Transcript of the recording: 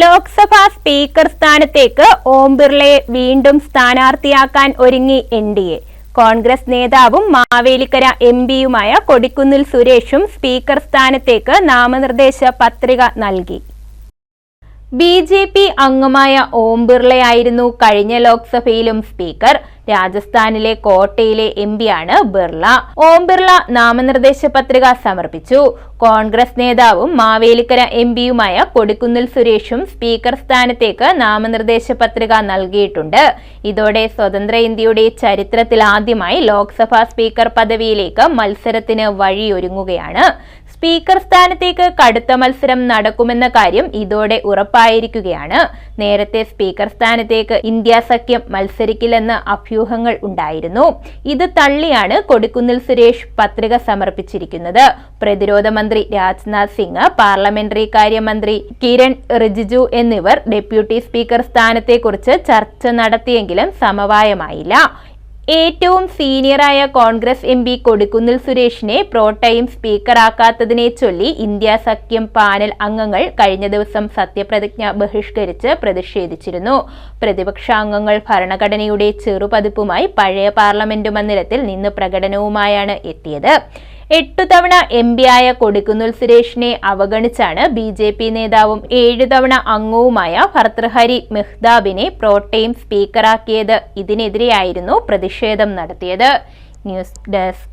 Lok Sabha speaker സ്ഥാനത്തേക്ക് ഓം ബിർളയെ വീണ്ടും സ്ഥാനാർത്ഥിയാക്കാൻ ഒരുങ്ങി എൻ ഡി എ. കോൺഗ്രസ് നേതാവും മാവേലിക്കര എം പിയുമായ കൊടിക്കുന്നിൽ സുരേഷും സ്പീക്കർ സ്ഥാനത്തേക്ക് നാമനിർദ്ദേശ പത്രിക നൽകി. ബി ജെ പി അംഗമായ ഓം ബിർളയായിരുന്നു കഴിഞ്ഞ ലോക്സഭയിലും സ്പീക്കർ. രാജസ്ഥാനിലെ കോട്ടയിലെ എം പിയാണ് ബിർള. ഓം ബിർള നാമനിർദ്ദേശ പത്രിക സമർപ്പിച്ചു. കോൺഗ്രസ് നേതാവും മാവേലിക്കര എം പിയുമായ കൊടിക്കുന്നിൽ സുരേഷും സ്പീക്കർ സ്ഥാനത്തേക്ക് നാമനിർദ്ദേശ പത്രിക നൽകിയിട്ടുണ്ട്. ഇതോടെ സ്വതന്ത്ര ഇന്ത്യയുടെ ചരിത്രത്തിൽ ആദ്യമായി ലോക്സഭാ സ്പീക്കർ പദവിയിലേക്ക് മത്സരത്തിന് വഴിയൊരുങ്ങുകയാണ്. സ്പീക്കർ സ്ഥാനത്തേക്ക് കടുത്ത മത്സരം നടക്കുമെന്ന കാര്യം ഇതോടെ ഉറപ്പായിരിക്കുകയാണ്. നേരത്തെ സ്പീക്കർ സ്ഥാനത്തേക്ക് ഇന്ത്യ സഖ്യം മത്സരിക്കില്ലെന്ന അഭ്യൂഹങ്ങൾ ഉണ്ടായിരുന്നു. ഇത് തള്ളിയാണ് കൊടിക്കുന്നിൽ സുരേഷ് പത്രിക സമർപ്പിച്ചിരിക്കുന്നത്. പ്രതിരോധ മന്ത്രി രാജ്നാഥ് സിംഗ് പാർലമെന്ററി കാര്യമന്ത്രി കിരൺ റിജിജു എന്നിവർ ഡെപ്യൂട്ടി സ്പീക്കർ സ്ഥാനത്തെക്കുറിച്ച് ചർച്ച നടത്തിയെങ്കിലും സമവായമായില്ല. ഏറ്റവും സീനിയറായ കോൺഗ്രസ് എം പി കൊടിക്കുന്നിൽ സുരേഷിനെ പ്രോട്ടൈം സ്പീക്കറാക്കാത്തതിനെ ചൊല്ലി ഇന്ത്യ സഖ്യം പാനൽ അംഗങ്ങൾ കഴിഞ്ഞ ദിവസം സത്യപ്രതിജ്ഞ ബഹിഷ്കരിച്ച് പ്രതിഷേധിച്ചിരുന്നു. പ്രതിപക്ഷാംഗങ്ങൾ ഭരണഘടനയുടെ ചെറുപതിപ്പുമായി പഴയ പാർലമെന്റ് മന്ദിരത്തിൽ നിന്ന് പ്രകടനവുമായാണ് എത്തിയത്. എട്ടു തവണ എം ആയ കൊടിക്കുന്നിൽ സുരേഷിനെ അവഗണിച്ചാണ് ബി ജെ പി നേതാവും ഏഴു തവണ അംഗവുമായ ഭർത്തൃഹരി മെഹ്താബിനെ പ്രോട്ടേം സ്പീക്കറാക്കിയത് ഇതിനെതിരെയായിരുന്നു പ്രതിഷേധം നടത്തിയത്. News desk